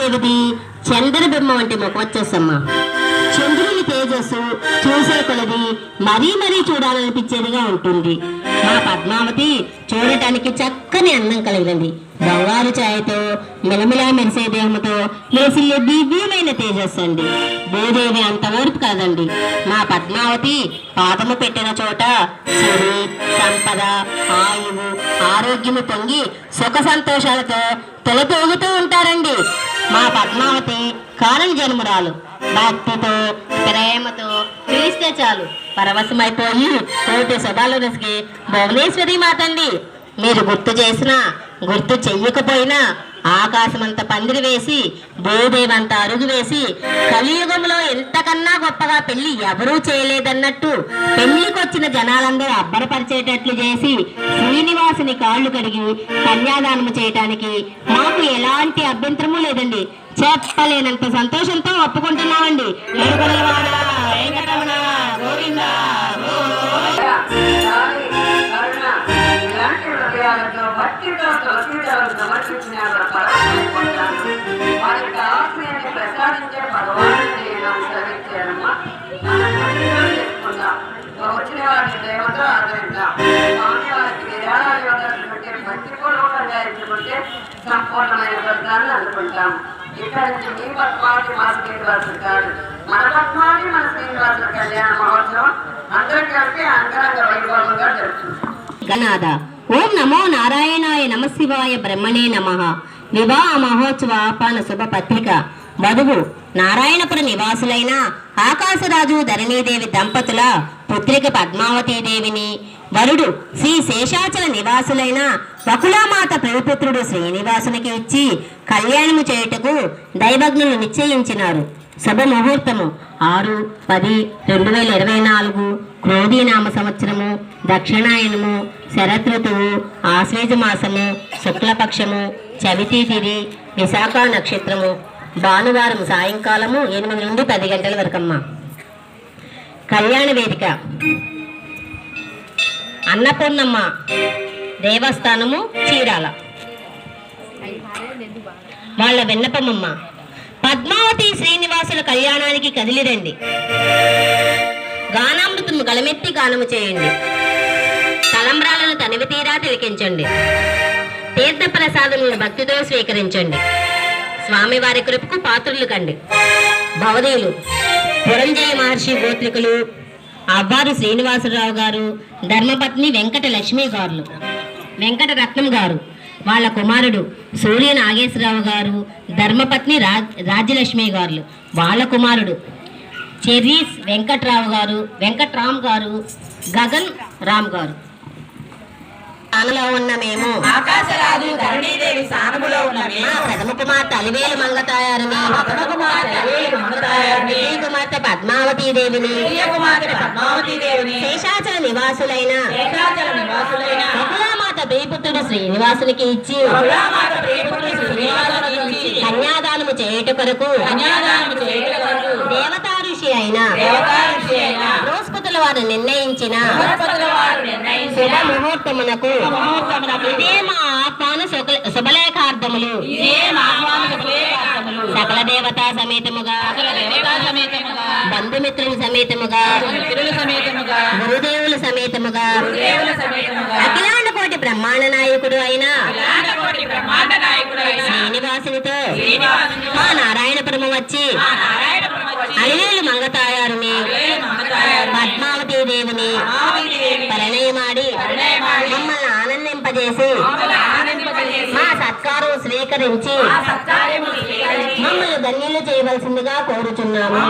దేవిది చంద్రబింబం వంటి ముఖం చంద్రుని తేజస్సు చూసే కొలది మరీ మరీ చూడాలనిపించేదిగా ఉంటుంది. మా పద్మావతి చూడటానికి చక్కని అందం కలిగినది బంగారు ఛాయతో మిలమిలా మెరిసే దేహంతో లేసిల్లే దివ్యమైన తేజస్సు అండి. భూదేవి అంత ఓర్పు కాదండి మా పద్మావతి పాదము పెట్టిన చోట సిరి సంపద ఆయువు ఆరోగ్యము పొంగి సుఖ సంతోషాలతో తొలతూగుతూ ఉంటారండి. మా పద్మావతి కాలం జన్మురాలు. భక్తితో ప్రేమతో పిలిస్తే చాలు. పరవశమైపోయి కోటి శుభాలు రసికి భువనేశ్వరి మాతండి. మీరు గుర్తు చేసినా గుర్తు చెయ్యకపోయినా ఆకాశమంత పందిరి వేసి భూదేవంత అరుగు వేసి కలియుగంలో ఎంతకన్నా గొప్పగా పెళ్ళి ఎవరూ చేయలేదన్నట్టు పెళ్ళికొచ్చిన జనాలందరూ అబ్బరపరిచేటట్లు చేసి శ్రీనివాసుని కాళ్ళు కడిగి కన్యాదానము చేయటానికి మాకు ఎలాంటి అభ్యంతరము లేదండి. చెప్పలేనంత సంతోషంతో ఒప్పుకుంటున్నామండి. గోవిందా. ఇలాంటి హృదయాలతో భక్తితో తులసిదారు సమర్పించిన పరమైపోతాను వారికి ప్రసాదించే భగవానుని నేను శ్రమించానమ్మా చేసుకుందాం వచ్చిన వారిని దేవతో ఆదరిద్దాం స్వామి వారికి విరాళాలు సంపూర్ణమైన స్వర్గాన్ని అందుకుంటాం. ఇక్కడ నుంచి మీ పద్మావతి మా శ్రీనివాసులు కాదు. మన పద్మావతి మన శ్రీనివాసుల కళ్యాణ మహోత్సవం అందరికీ కలిపి అంగరంగ వైభవంగా జరుగుతుంది ఓం నమో నారాయణాయ నమశివాయ బ్రహ్మణే నమ. వివాహ మహోత్సవ ఆహ్వాన శుభ పత్రిక వధువు నారాయణపుర నివాసులైన ఆకాశరాజు ధరణీదేవి దంపతుల పుత్రిక పద్మావతీదేవిని వరుడు శ్రీ శేషాచల నివాసులైన వకులామాత ప్రభుపుత్రుడు శ్రీనివాసునికి ఇచ్చి కళ్యాణము చేయుటకు దైవజ్ఞులు నిశ్చయించినారు. సభ ముహూర్తము ఆరు పది రెండు వేల ఇరవై నాలుగు క్రోధీనామ సంవత్సరము దక్షిణాయనము శరదృతువు ఆశ్వేజమాసము శుక్లపక్షము చవితి తిథి విశాఖ నక్షత్రము భానువారం సాయంకాలము ఎనిమిది నుండి పది గంటల వరకమ్మ. కళ్యాణ వేదిక. అన్నపూర్ణమ్మ దేవస్థానము చీరాల. వాళ్ళ విన్నపమమ్మ. పద్మావతి శ్రీనివాసుల కళ్యాణానికి కదిలిరండి. గానామృతము గలమెత్తి గానము చేయండి. తలంబ్రాలను తనివి తీరా తిలకించండి. తీర్థ ప్రసాదములను భక్తితో స్వీకరించండి. స్వామివారి కృపకు పాత్రులు కండి. భవదీయులు పురంజయ మహర్షి గోత్రికులు అవ్వారు శ్రీనివాసరావు గారు ధర్మపత్ని వెంకట లక్ష్మి గారు వెంకట రత్నం గారు వాళ్ళ కుమారుడు సూర్య నాగేశ్వరరావు గారు ధర్మపత్ని రాజ్ రాజ్యలక్ష్మి గారు వాళ్ళ కుమారుడు చెర్రీస్ వెంకట్రావు గారు వెంకట్రామ్ గారు గగన్ రామ్ గారు. స్థానంలో ఉన్న మేము. ఆకాశరాజు ధరణీదేవి స్థానములో ఉన్న మేము. ప్రథమ కుమార్తె అలివేలు మంగతాయారిని ప్రథమ కుమార్తె అలివేలు మంగతాయారిని, ద్వితీయ కుమార్తె పద్మావతి దేవిని కుమార్తె పద్మావతి దేవిని శేషాచల నివాసులైన. శేషాచల నివాసులైన. ప్రియపుత్రుడు శ్రీనివాసునికి ఇచ్చి కన్యాదానము చేయుట కొరకు దేవతా ఋషి అయిన బృహస్పతుల వారు నిర్ణయించిన శుభ ముహూర్తమునకు ఇదే మా ఆహ్వాన శుభలేఖార్థములు. సకల దేవతా సమేతముగా. బంధుమిత్రుల సమేతముగా. గురుదేవుల సమేతముగా. అఖిలాండ కోటి బ్రహ్మాండ నాయకుడు అయిన. శ్రీనివాసునితో. మా నారాయణపురము వచ్చి. అలివేలు మంగతాయారుని. పద్మావతి దేవిని. పరిణయమాడి. మమ్మల్ని ఆనందింపజేసి. మా స్వీకరించి మమ్మల్ని ధన్యులు చేయవలసిందిగా కోరుచున్నాము.